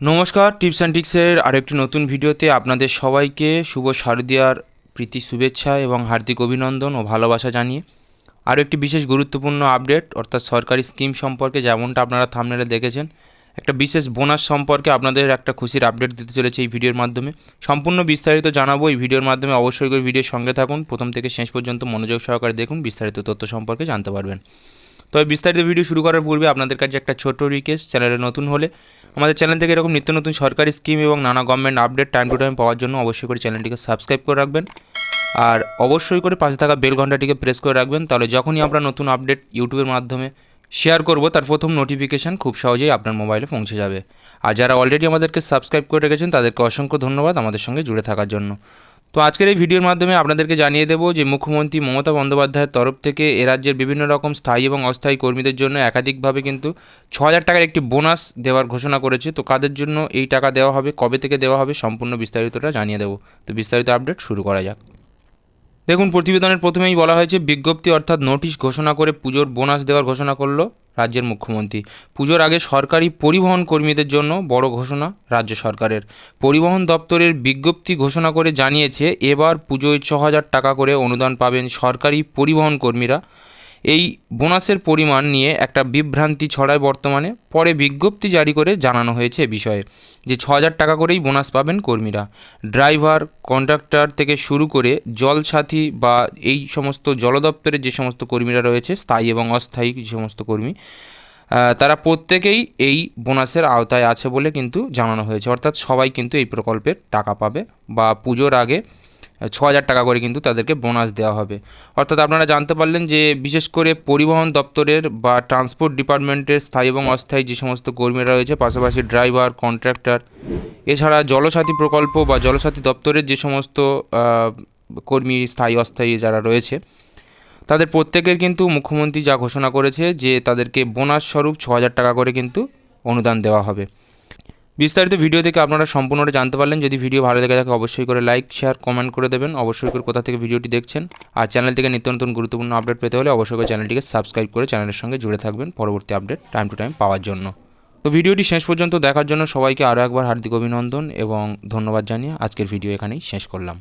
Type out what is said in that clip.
নমস্কার, tips and টিক্সের আরেকটি নতুন ভিডিওতে আপনাদের সবাইকে শুভ শারদীয়ার প্রীতি শুভেচ্ছা এবং হার্দিক অভিনন্দন ও ভালোবাসা জানিয়ে আরও একটি বিশেষ গুরুত্বপূর্ণ আপডেট, অর্থাৎ সরকারি স্কিম সম্পর্কে যেমনটা আপনারা থামনেলে দেখেছেন, একটা বিশেষ বোনাস সম্পর্কে আপনাদের একটা খুশির আপডেট দিতে চলেছে এই ভিডিওর মাধ্যমে। সম্পূর্ণ বিস্তারিত জানাব এই ভিডিওর মাধ্যমে, অবশ্যই করে ভিডিওর সঙ্গে থাকুন। প্রথম থেকে শেষ পর্যন্ত মনোযোগ সহকারে দেখুন, বিস্তারিত তথ্য সম্পর্কে জানতে পারবেন। তবে বিস্তারিত ভিডিও শুরু করার পূর্বে আপনাদের কাছে একটা ছোট রিকোয়েস্ট চ্যানেলে নতুন হলে আমাদের চ্যানেল থেকে এরকম নিত্য নতুন সরকারি স্কিম এবং নানা government update time to time পাওয়ার জন্য অবশ্যই করে চ্যানেলটিকে সাবস্ক্রাইব করে রাখবেন। আর অবশ্যই করে পাশে থাকা বেল ঘন্টাটিকে প্রেস করে রাখবেন, তাহলে যখনই আমরা নতুন আপডেট ইউটিউবের মাধ্যমে শেয়ার করব, তার প্রথম নোটিফিকেশান খুব সহজেই আপনার মোবাইলে পৌঁছে যাবে। আর যারা অলরেডি আমাদেরকে সাবস্ক্রাইব করে রেখেছেন, তাদেরকে অসংখ্য ধন্যবাদ আমাদের সঙ্গে জুড়ে থাকার জন্য। তো আজকের এই ভিডিওর মাধ্যমে আপনাদেরকে জানিয়ে দেবো যে মুখ্যমন্ত্রী মমতা বন্দ্যোপাধ্যায়ের তরফ থেকে এ রাজ্যের বিভিন্ন রকম স্থায়ী এবং অস্থায়ী কর্মীদের জন্য একাধিকভাবে কিন্তু ছ হাজার টাকার একটি বোনাস দেওয়ার ঘোষণা করেছে। তো কাদের জন্য এই টাকা দেওয়া হবে, কবে থেকে দেওয়া হবে, সম্পূর্ণ বিস্তারিতটা জানিয়ে দেবো। তো বিস্তারিত আপডেট শুরু করা যাক। দেখুন, প্রতিবেদনের প্রথমেই বলা হয়েছে, বিজ্ঞপ্তি অর্থাৎ নোটিশ ঘোষণা করে পুজোর বোনাস দেওয়ার ঘোষণা করল রাজ্যের মুখ্যমন্ত্রী। পুজোর আগে সরকারি পরিবহন কর্মীদের জন্য বড় ঘোষণা রাজ্য সরকারের। পরিবহন দপ্তরের বিজ্ঞপ্তি ঘোষণা করে জানিয়েছে, এবার পুজোয় ছ হাজার টাকা করে অনুদান পাবেন সরকারি পরিবহন কর্মীরা। এই বোনাসের পরিমাণ নিয়ে একটা বিভ্রান্তি ছড়ায় বর্তমানে। পরে বিজ্ঞপ্তি জারি করে জানানো হয়েছে এ বিষয়ে যে ছ হাজার টাকা করেই বোনাস পাবেন কর্মীরা। ড্রাইভার কন্ট্রাক্টর থেকে শুরু করে জলসাথী বা এই সমস্ত জল দপ্তরের যে সমস্ত কর্মীরা রয়েছে, স্থায়ী এবং অস্থায়ী যে সমস্ত কর্মী তারা প্রত্যেকেই এই বোনাসের আওতায় আছে বলে কিন্তু জানানো হয়েছে। অর্থাৎ সবাই কিন্তু এই প্রকল্পের টাকা পাবে বা পুজোর আগে ছ হাজার টাকা করে কিন্তু তাদেরকে বোনাস দেওয়া হবে। অর্থাৎ আপনারা জানতে পারলেন যে বিশেষ করে পরিবহন দপ্তরের বা ট্রান্সপোর্ট ডিপার্টমেন্টের স্থায়ী এবং অস্থায়ী যে সমস্ত কর্মীরা রয়েছে, পাশাপাশি ড্রাইভার কন্ট্রাক্টর এছাড়া জলসাথী প্রকল্প বা জলসাথী দপ্তরের যে সমস্ত কর্মী স্থায়ী, অস্থায়ী যারা রয়েছে, তাদের প্রত্যেকের কিন্তু মুখ্যমন্ত্রী যা ঘোষণা করেছে যে তাদেরকে বোনাস স্বরূপ ছ হাজার টাকা করে কিন্তু অনুদান দেওয়া হবে। বিস্তারিত ভিডিও থেকে আপনারা সম্পূর্ণটা জানতে পারলেন। যদি ভিডিও ভালো লেগে থাকে, অবশ্যই করে লাইক শেয়ার কমেন্ট করে দেবেন। অবশ্যই করে কোথা থেকে ভিডিওটি দেখছেন। আর চ্যানেল থেকে নিত্য নতুন গুরুত্বপূর্ণ আপডেট পেতে হলে অবশ্যই করে চ্যানেলটিকে সাবস্ক্রাইব করে চ্যানেলের সঙ্গে জুড়ে থাকবেন পরবর্তী আপডেট টাইম টু টাইম পাওয়ার জন্য। তো ভিডিওটি শেষ পর্যন্ত দেখার জন্য সবাইকে আরও একবার হার্দিক অভিনন্দন এবং ধন্যবাদ জানিয়ে আজকের ভিডিও এখানেই শেষ করলাম।